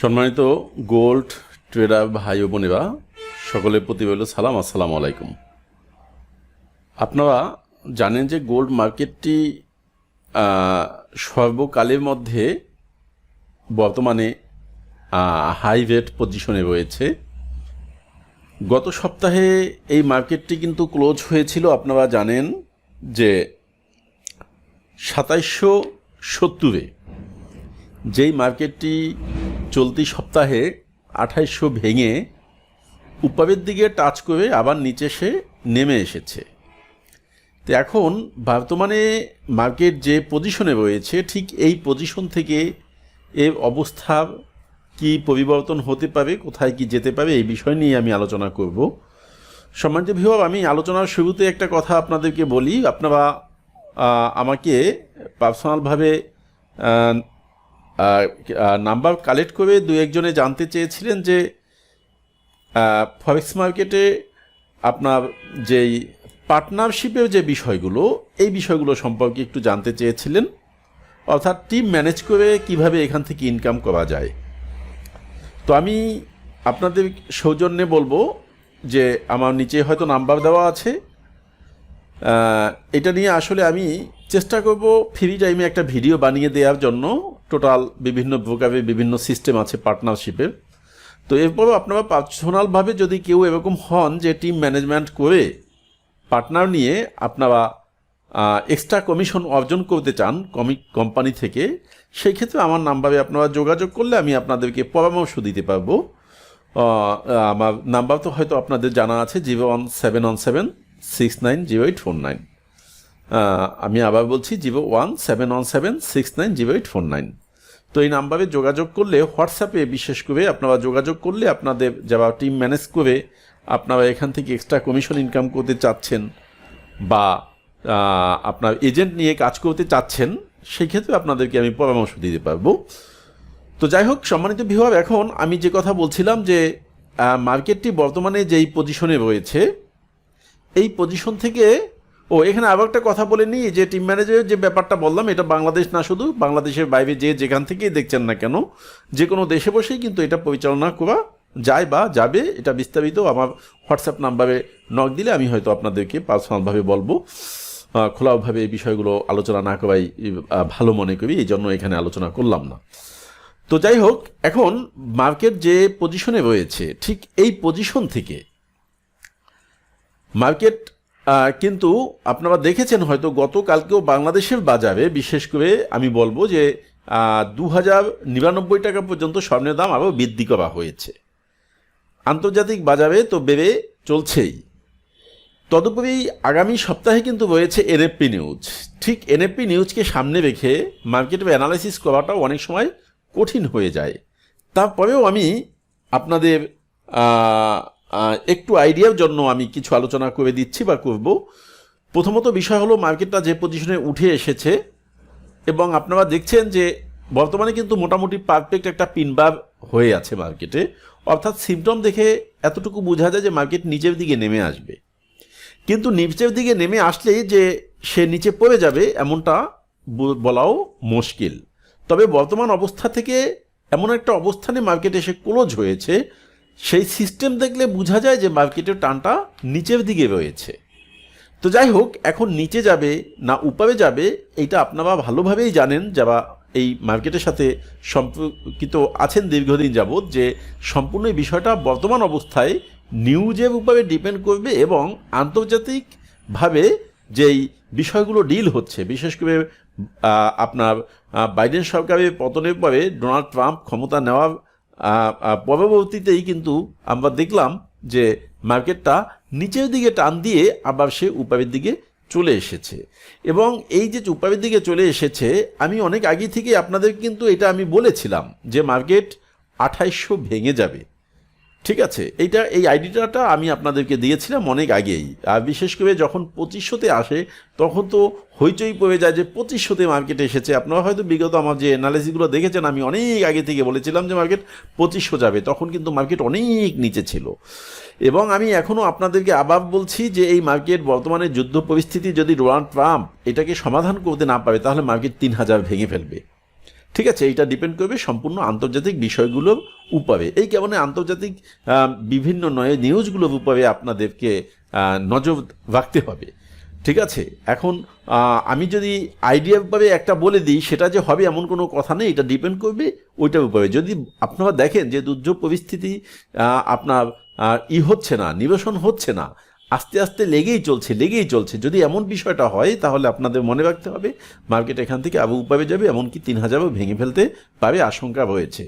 সম্মানিত gold tedder ভাই ও বোনেরা, সকলের প্রতি রইল সালাম, আসসালামু আলাইকুম। আপনারা জানেন যে গোল্ড মার্কেটটি সর্বকালের মধ্যে বর্তমানে হাই রেট পজিশনে রয়েছে। গত সপ্তাহে এই মার্কেটটি কিন্তু ক্লোজ হয়েছিল, আপনারা জানেন যে সাতাইশশো সত্তরে, যেই মার্কেটটি চলতি সপ্তাহে আঠাইশশো ভেঙে উপরের দিকে টাচ করে আবার নিচে সে নেমে এসেছে। তো এখন বর্তমানে মার্কেট যে পজিশনে রয়েছে, ঠিক এই পজিশন থেকে এর অবস্থা কি পরিবর্তন হতে পারে, কোথায় কি যেতে পারে, এই বিষয় নিয়ে আমি আলোচনা করব। সম্মানিত ভিওর আমি আলোচনার শুরুতে একটা কথা আপনাদেরকে বলি। আপনারা আমাকে পার্সোনালভাবে নাম্বার কালেক্ট করে দু একজনে জানতে চেয়েছিলেন যে ফরেক্স মার্কেটে আপনার যেই পার্টনারশিপের যে বিষয়গুলো, এই বিষয়গুলো সম্পর্কে একটু জানতে চেয়েছিলেন। অর্থাৎ টিম ম্যানেজ করে কীভাবে এখান থেকে ইনকাম করা যায়। তো আমি আপনাদের সৌজন্যে বলব যে, আমার নিচে হয়তো নাম্বার দেওয়া আছে। এটা নিয়ে আসলে আমি চেষ্টা করব ফ্রি টাইমে একটা ভিডিও বানিয়ে দেওয়ার জন্য। টোটাল বিভিন্ন প্রকারের বিভিন্ন সিস্টেম আছে পার্টনারশিপের তো এরপরও আপনারা পার্সোনালভাবে যদি কেউ এরকম হন যে টিম ম্যানেজমেন্ট করে পার্টনার নিয়ে আপনারা এক্সট্রা কমিশন অর্জন করতে চান কমি, কোম্পানি থেকে সেই ক্ষেত্রে আমার নাম্বারে আপনারা যোগাযোগ করলে আমি আপনাদেরকে পরামর্শ দিতে পারব। আমার নাম্বার তো হয়তো আপনাদের জানা আছে, zero one seven one seven six nine zero eight four nine. আমি আবার বলছি zero one seven one seven six nine zero eight four nine. তো এই নাম্বারে যোগাযোগ করলে, হোয়াটসঅ্যাপে বিশেষ করে আপনারা যোগাযোগ করলে আপনাদের যারা টিম ম্যানেজ করে, আপনারা এখান থেকে এক্সট্রা কমিশন ইনকাম করতে চাচ্ছেন বা আপনার এজেন্ট নিয়ে কাজ করতে চাচ্ছেন, সেক্ষেত্রে আপনাদেরকে আমি পরামর্শ দিতে পারব। তো যাই হোক, সম্মানিত বিভাগ এখন আমি যে কথা বলছিলাম যে মার্কেটটি বর্তমানে যেই পজিশনে রয়েছে, এই পজিশন থেকে ও, এখানে আবার একটা কথা বলে নিই, যে টিম ম্যানেজারের যে ব্যাপারটা বললাম, এটা বাংলাদেশ না শুধু, বাংলাদেশের বাইরে যে যেখান থেকেই দেখছেন না কেন, যে কোনো দেশে বসেই কিন্তু এটা পরিচালনা করা যায় বা যাবে, এটা বিস্তারিত আমার হোয়াটসঅ্যাপ নাম্বারে নক দিলে আমি হয়তো আপনাদেরকে পার্সোনালভাবে বলব। খোলাভাবে এই বিষয়গুলো আলোচনা না করাই ভালো মনে করি, এই জন্য এখানে আলোচনা করলাম না। তো যাই হোক, এখন মার্কেট যে পজিশনে রয়েছে, ঠিক এই পজিশন থেকে মার্কেট কিন্তু আপনারা দেখেছেন হয়তো গতকালকেও বাংলাদেশের বাজারে, বিশেষ করে আমি বলব যে দু হাজার নিরানব্বই টাকা পর্যন্ত স্বর্ণের দাম আরও বৃদ্ধি করা হয়েছে। আন্তর্জাতিক বাজারে তো বেড়ে চলছেই। তদুপরি আগামী সপ্তাহে কিন্তু রয়েছে এনএফপি নিউজ। ঠিক এনএফপি নিউজকে সামনে রেখে মার্কেটের অ্যানালাইসিস করাটাও অনেক সময় কঠিন হয়ে যায়। তারপরেও আমি আপনাদের একটু আইডিয়ার জন্য আমি কিছু আলোচনা করে দিচ্ছি বা করব। প্রথমত বিষয় হলো, মার্কেটটা যে পজিশনে উঠে এসেছে, এবং আপনারা দেখছেন যে বর্তমানে কিন্তু মোটামুটি পারফেক্ট একটা পিনবার হয়ে আছে মার্কেটে। অর্থাৎ সিমটম দেখে এতটুকু বোঝা যায় যে মার্কেট নিচের দিকে নেমে আসবে। কিন্তু নিচের দিকে নেমে আসলেই যে সে নিচে পড়ে যাবে, এমনটা বলাও মুশকিল। তবে বর্তমান অবস্থা থেকে এমন একটা অবস্থানে মার্কেট এসে ক্লোজ হয়েছে সেই সিস্টেম দেখলে বোঝা যায় যে মার্কেটের টানটা নিচের দিকে রয়েছে। তো যাই হোক, এখন নিচে যাবে না উপরে যাবে, এইটা আপনারা ভালোভাবেই জানেন, যারা এই মার্কেটের সাথে সম্পর্কিত আছেন দীর্ঘদিন যাবৎ, যে সম্পূর্ণ বিষয়টা বর্তমান অবস্থায় নিউজের উপরে ডিপেন্ড করবে এবং আন্তর্জাতিকভাবে যেই বিষয়গুলো ডিল হচ্ছে, বিশেষ করে আপনার বাইডেন সরকারের পতনের পরে ডোনাল্ড ট্রাম্প ক্ষমতা নেওয়ার পরবর্তীতেই কিন্তু আমরা দেখলাম যে মার্কেটটা নিচের দিকে টান দিয়ে আবার সে উপরের দিকে চলে এসেছে। এবং এই যে উপরের দিকে চলে এসেছে, আমি অনেক আগে থেকে আপনাদের কিন্তু এটা আমি বলেছিলাম যে মার্কেট আঠাইশো ভেঙে যাবে। ঠিক আছে, এইটা, এই আইডিয়াটা আমি আপনাদেরকে দিয়েছিলাম অনেক আগেই। আর বিশেষ করে যখন পঁচিশশোতে আসে, তখন তো হইচই পড়ে যায় যে পঁচিশশোতে মার্কেটে এসেছে। আপনারা হয়তো বিগত আমার যে অ্যানালিসিসগুলো দেখেছেন, আমি অনেক আগে থেকে বলেছিলাম যে মার্কেট পঁচিশশো যাবে। তখন কিন্তু মার্কেট অনেক নিচে ছিল। এবং আমি এখনও আপনাদেরকে আবার বলছি যে এই মার্কেট বর্তমানে যুদ্ধ পরিস্থিতি যদি ডোনাল্ড ট্রাম্প এটাকে সমাধান করতে না পারে, তাহলে মার্কেট তিন হাজার ভেঙে ফেলবে। ঠিক আছে এটা ডিপেন্ড করবে সম্পূর্ণ আন্তর্জাতিক বিষয়গুলোর উপরে। এই কারণে আন্তর্জাতিক বিভিন্ন নয় নিউজগুলোর উপরে আপনাদেরকে নজর রাখতে হবে। ঠিক আছে, এখন আমি যদি আইডিয়াভাবে একটা বলে দিই, সেটা যে হবে এমন কোনো কথা নেই, এটা ডিপেন্ড করবে ওইটার উপরে। যদি আপনারা দেখেন যে দুর্যোগ পরিস্থিতি আপনার ই হচ্ছে না, নিরসন হচ্ছে না আস্তে আস্তে লেগেই চলছে লেগেই চলছে। যদি এমন বিষয়টা হয়, তাহলে আপনাদের মনে রাখতে হবে, মার্কেট এখান থেকে আবু উপাবে যাবে, এমনকি তিন হাজারও ভেঙে ফেলতে পারে আশঙ্কা রয়েছে।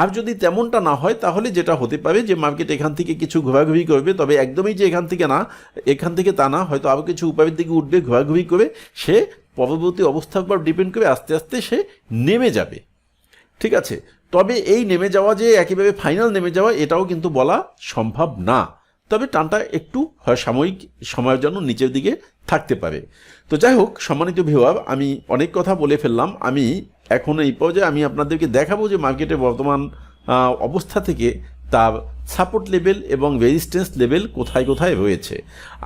আর যদি তেমনটা না হয়, তাহলে যেটা হতে পারে যে মার্কেট এখান থেকে কিছু ঘোরাঘুরি করবে, তবে একদমই যে এখান থেকে না, এখান থেকে তা না, হয়তো আরও কিছু উপায়ের দিকে উঠবে, ঘোরাঘুরি করে সে পরবর্তী অবস্থার উপর ডিপেন্ড করে আস্তে আস্তে সে নেমে যাবে। ঠিক আছে? তবে এই নেমে যাওয়া যে একেবারে ফাইনাল নেমে যাওয়া, এটাও কিন্তু বলা সম্ভব না। তবে টানটা একটু হয় সাময়িক সময়ের জন্য নিচের দিকে থাকতে পারে। তো যাই হোক সম্মানিত ভিওয়ার আমি অনেক কথা বলে ফেললাম। আমি এখন এই পর্যায়ে আমি আপনাদেরকে দেখাবো যে মার্কেটের বর্তমান অবস্থা থেকে তার সাপোর্ট লেভেল এবং রেজিস্ট্যান্স লেভেল কোথায় কোথায় রয়েছে।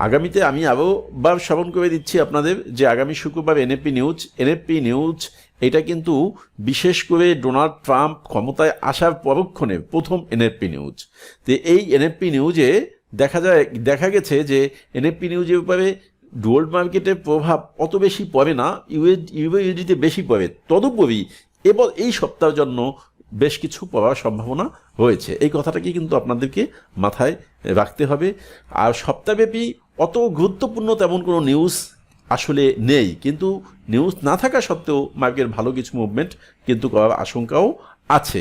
আগামীতে আমি আরও বার স্মরণ করে দিচ্ছি আপনাদের যে আগামী শুক্রবার এনএপি নিউজ এনএপি নিউজ এটা কিন্তু বিশেষ করে ডোনাল্ড ট্রাম্প ক্ষমতায় আসার পরক্ষণে প্রথম এনএপি নিউজ তো এই এনএপি নিউজে দেখা যায়, দেখা গেছে যে এনএপি নিউজের ব্যাপারে গোল্ড মার্কেটের প্রভাব অত বেশি পড়ে না ইউএস ইউএসডিতে বেশি পড়ে। তদুপরি এবার এই সপ্তাহের জন্য বেশ কিছু পড়ার সম্ভাবনা রয়েছে। এই কথাটাকে কিন্তু আপনাদেরকে মাথায় রাখতে হবে। আর সপ্তাহব্যাপী অত গুরুত্বপূর্ণ তেমন কোনো নিউজ আসলে নেই। কিন্তু নিউজ না থাকা সত্ত্বেও মার্কেট ভালো কিছু মুভমেন্ট কিন্তু করার আশঙ্কাও আছে।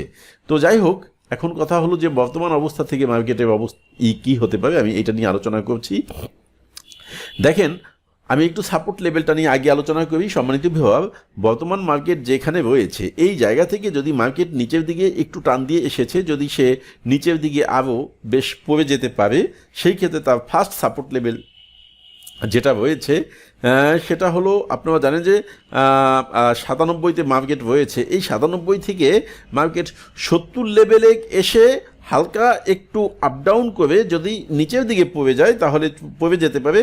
তো যাই হোক এখন কথা হলো যে বর্তমান অবস্থা থেকে মার্কেটের অবস্থা ই কী হতে পারে, আমি এটা নিয়ে আলোচনা করছি। দেখেন, আমি একটু সাপোর্ট লেভেলটা নিয়ে আগে আলোচনা করি। সম্মানিত বিভাগ, বর্তমান মার্কেট যেখানে রয়েছে, এই জায়গা থেকে যদি মার্কেট নিচের দিকে একটু টান দিয়ে এসেছে, যদি সে নিচের দিকে আরও বেশ পড়ে যেতে পারে, সেই ক্ষেত্রে তার ফার্স্ট সাপোর্ট লেভেল যেটা রয়েছে সেটা হলো, আপনারা জানেন যে সাতানব্বইতে মার্কেট রয়েছে। এই সাতানব্বই থেকে মার্কেট সত্তর লেভেলে এসে হালকা একটু আপ ডাউন করে যদি নিচের দিকে পড়ে যায়, তাহলে পড়ে যেতে পারে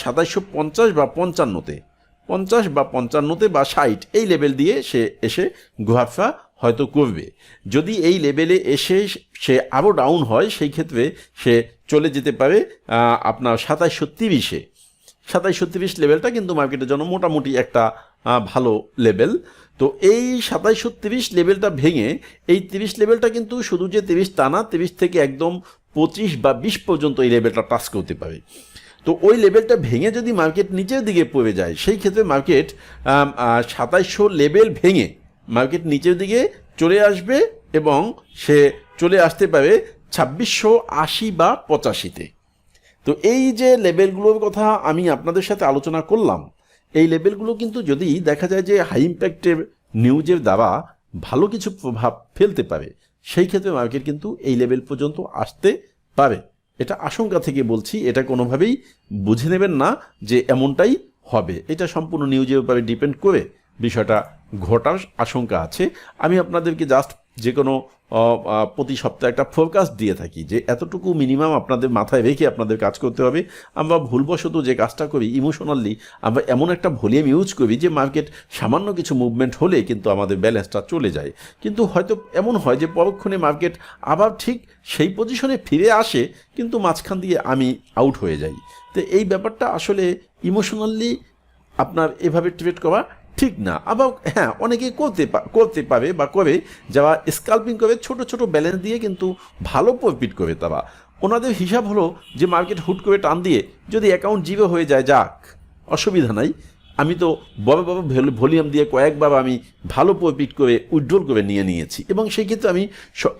সাতাইশশো পঞ্চাশ বা পঞ্চান্নতে। পঞ্চাশ বা পঞ্চান্নতে বা ষাট, এই লেভেল দিয়ে সে এসে ঘোরাফেরা হয়তো করবে। যদি এই লেভেলে এসে সে আরও ডাউন হয়, সেই ক্ষেত্রে সে চলে যেতে পারে আপনার সাতাইশশো তিরিশে। সাতাইশশো তিরিশ লেভেলটা কিন্তু মার্কেটের জন্য মোটামুটি একটা ভালো লেভেল। তো এই সাতাইশশো তিরিশ লেভেলটা ভেঙে এই তিরিশ লেভেলটা কিন্তু শুধু যে তিরিশ তা না, তিরিশ থেকে একদম পঁচিশ বা বিশ পর্যন্ত এই লেভেলটা টাচ করতে পারে। তো ওই লেভেলটা ভেঙে যদি মার্কেট নিচের দিকে পড়ে যায়, সেই ক্ষেত্রে মার্কেট সাতাইশশো লেভেল ভেঙে মার্কেট নিচের দিকে চলে আসবে এবং সে চলে আসতে পারে ছাব্বিশশো আশি বা পঁচাশিতে। তো এই যে লেভেলগুলোর কথা আমি আপনাদের সাথে আলোচনা করলাম, এই লেভেলগুলো কিন্তু যদি দেখা যায় যে হাই ইম্প্যাক্টের নিউজের দ্বারা ভালো কিছু প্রভাব ফেলতে পারে, সেই ক্ষেত্রে মার্কেট কিন্তু এই লেভেল পর্যন্ত আসতে পারে। এটা আশঙ্কা থেকে বলছি, এটা কোনোভাবেই বুঝে নেবেন না যে এমনটাই হবে। এটা সম্পূর্ণ নিউজের উপরে ডিপেন্ড করে বিষয়টা ঘটার আশঙ্কা আছে। আমি আপনাদেরকে জাস্ট যে কোনো প্রতি সপ্তাহে একটা ফোরকাস্ট দিয়ে থাকি যে এতটুকু মিনিমাম আপনাদের মাথায় রেখে আপনাদের কাজ করতে হবে। আমরা ভুলবশত যে কাজটা করি ইমোশনালি আমরা এমন একটা ভলিউম ইউজ করি যে মার্কেট সামান্য কিছু মুভমেন্ট হলে কিন্তু আমাদের ব্যালেন্সটা চলে যায়। কিন্তু হয়তো এমন হয় যে পরক্ষণে মার্কেট আবার ঠিক সেই পজিশনে ফিরে আসে, কিন্তু মাঝখান দিয়ে আমি আউট হয়ে যাই। তো এই ব্যাপারটা আসলে ইমোশনালি আপনার এভাবে ট্রেড করা ঠিক না। আবার হ্যাঁ অনেকে করতে করতে পারে বা করে, যারা স্কাল্পিং করে, ছোট ছোট ব্যালেন্স দিয়ে কিন্তু ভালো প্রফিট করে তারা। ওনাদের হিসাব হলো যে মার্কেট হুট করে টান দিয়ে যদি অ্যাকাউন্ট জিরো হয়ে যায়, যাক, অসুবিধা নাই। আমি তো বড় বড় ভলিউম দিয়ে কয়েকবার আমি ভালো প্রফিট করে উইড্রল করে নিয়ে নিয়েছি। এবং সেই ক্ষেত্রে আমি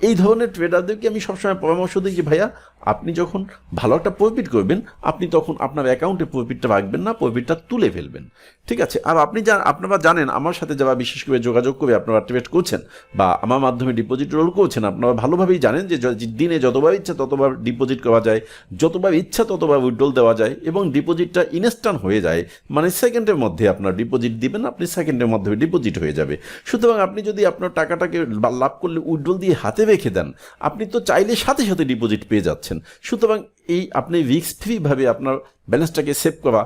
এই ধরনের ট্রেডারদেরকে আমি সবসময় পরামর্শ দিই যে, ভাইয়া, আপনি যখন ভালো একটা প্রফিট করবেন, আপনি তখন আপনার অ্যাকাউন্টে প্রফিটটা রাখবেন না প্রফিটটা তুলে ফেলবেন। ঠিক আছে? আর আপনি যা আপনারা জানেন, আমার সাথে যারা বিশেষ করে যোগাযোগ করে আপনারা ট্রেড করছেন বা আমার মাধ্যমে ডিপোজিট রোল করছেন, আপনারা ভালোভাবেই জানেন যে দিনে যতবার ইচ্ছা ততবার ডিপোজিট করা যায়, যতবার ইচ্ছা ততবার উইড্রল দেওয়া যায় এবং ডিপোজিটটা ইনস্ট্যান্ট হয়ে যায় মানে সেকেন্ডের মধ্যে আপনার ডিপোজিট দিবেন, আপনি সেকেন্ডের মধ্যে ডিপোজিট হয়ে যাবে। সুতরাং আপনি যদি আপনার টাকাটাকে লাভ করলে উইড্রল দিয়ে হাতে রেখে দেন, আপনি তো চাইলে সাথে সাথে ডিপোজিট পেয়ে যাচ্ছেন। সুতরাং এই আপনি রিস্ক ফ্রিভাবে আপনার ব্যালেন্সটাকে সেভ করা,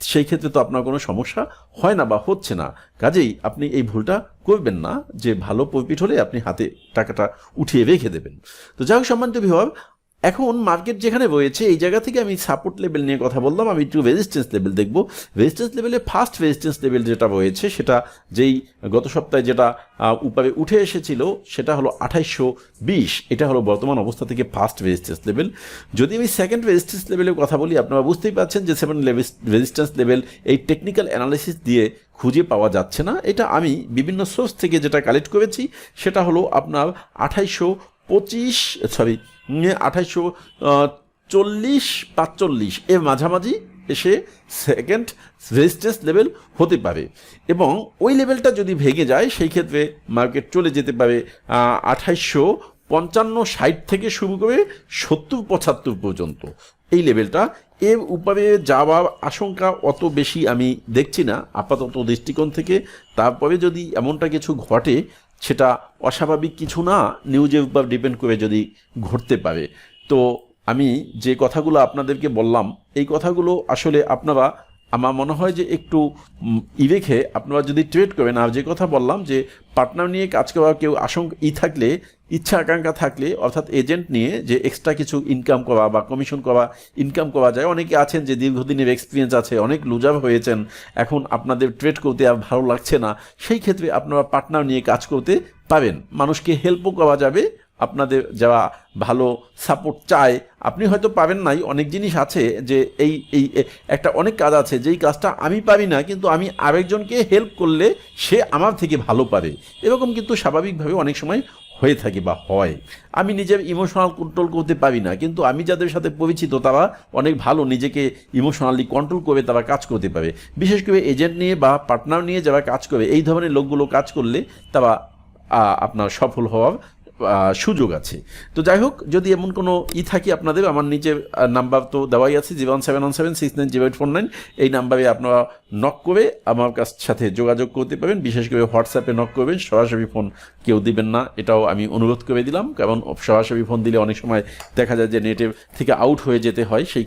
সেই ক্ষেত্রে তো আপনার কোনো সমস্যা হয় না বা হচ্ছে না। কাজেই আপনি এই ভুলটা করবেন না, যে ভালো প্রফিট হলে আপনি হাতে টাকাটা উঠিয়ে রেখে দেবেন। তো যাই হোক, সম্মানিত বিভাগ এখন মার্কেট যেখানে রয়েছে, এই জায়গা থেকে আমি সাপোর্ট লেভেল নিয়ে কথা বললাম, আমি একটু রেজিস্ট্যান্স লেভেল দেখব। রেজিস্ট্যান্স লেভেলে ফার্স্ট রেজিস্ট্যান্স লেভেল যেটা রয়েছে, সেটা যেই গত সপ্তাহে যেটা উপরে উঠে এসেছিল, সেটা হলো আঠাইশশো বিশ। এটা হলো বর্তমান অবস্থা থেকে ফার্স্ট রেজিস্ট্যান্স লেভেল যদি আমি সেকেন্ড রেজিস্ট্যান্স লেভেলের কথা বলি, আপনারা বুঝতেই পারছেন যে সেভেন রেজিস্ট্যান্স লেভেল এই টেকনিক্যাল অ্যানালিসিস দিয়ে খুঁজে পাওয়া যাচ্ছে না। এটা আমি বিভিন্ন সোর্স থেকে যেটা কালেক্ট করেছি, সেটা হলো আপনার আঠাইশশো পঁচিশ সরি আঠাইশশো চল্লিশ, পাঁচচল্লিশ। এর মাঝামাঝি এসে সেকেন্ড রেজিস্ট্যান্স লেভেল হতে পারে। এবং ওই লেভেলটা যদি ভেঙে যায়, সেই ক্ষেত্রে মার্কেট চলে যেতে পারে আঠাইশশো পঞ্চান্ন, ষাট থেকে শুরু করে সত্তর, পঁচাত্তর পর্যন্ত। এই লেভেলটা এর উপরে যাওয়ার আশঙ্কা অত বেশি আমি দেখছি না। আপাতত দৃষ্টিকোণ থেকে। তারপরে যদি এমনটা কিছু ঘটে সেটা অস্বাভাবিক কিছু না নিউজের উপর ডিপেন্ড করে যদি ঘটতে পারে। তো আমি যে কথাগুলো আপনাদেরকে বললাম, এই কথাগুলো আসলে আপনারা আমার মনে হয় যে একটু ই রেখে আপনারা যদি ট্রেড করেন, আর যে কথা বললাম যে পার্টনার নিয়ে কাজ করা কেউ আশঙ্কা, ই থাকলে, ইচ্ছা আকাঙ্ক্ষা থাকলে, অর্থাৎ এজেন্ট নিয়ে যে এক্সট্রা কিছু ইনকাম করা বা কমিশন করা ইনকাম করা যায়। অনেকে আছেন যে দীর্ঘদিনের এক্সপিরিয়েন্স আছে, অনেক লুজার হয়েছেন, এখন আপনাদের ট্রেড করতে আর ভালো লাগছে না। সেই ক্ষেত্রে আপনারা পার্টনার নিয়ে কাজ করতে পারেন। মানুষকে হেল্পও করা যাবে আপনাদের যারা ভালো সাপোর্ট চায়, আপনি হয়তো পাবেন নাই, অনেক জিনিস আছে যে এই এই একটা অনেক কাজ আছে, যেই কাজটা আমি পারি না, কিন্তু আমি আরেকজনকে হেল্প করলে সে আমার থেকে ভালো পারে। এরকম কিন্তু স্বাভাবিকভাবে অনেক সময় হয়ে থাকে বা হয়। আমি নিজের ইমোশনাল কন্ট্রোল করতে পারি না, কিন্তু আমি যাদের সাথে পরিচিত, তারা অনেক ভালো, নিজেকে ইমোশনালি কন্ট্রোল করে তারা কাজ করতে পারে। বিশেষ করে এজেন্ট নিয়ে বা পার্টনার নিয়ে যারা কাজ করে, এই ধরনের লোকগুলো কাজ করলে তারা আপনার সফল হওয়ার সুযোগ আছে। তো যাই হোক, যদি এমন কোনো ই থাকে আপনাদের, আমার নিচে নাম্বার তো দেওয়াই আছে জি one seven one seven, six nine zero eight four nine. এই নাম্বারে আপনারা নক করে আমার কাছ সাথে যোগাযোগ করতে পারেন বিশেষ করে হোয়াটসঅ্যাপে নক করবেন। সরাসরি ফোন কেউ দিবেন না। এটাও আমি অনুরোধ করে দিলাম। কারণ সরাসরি ফোন দিলে অনেক সময় দেখা যায় যে নেটের থেকে আউট হয়ে যেতে হয়। সেই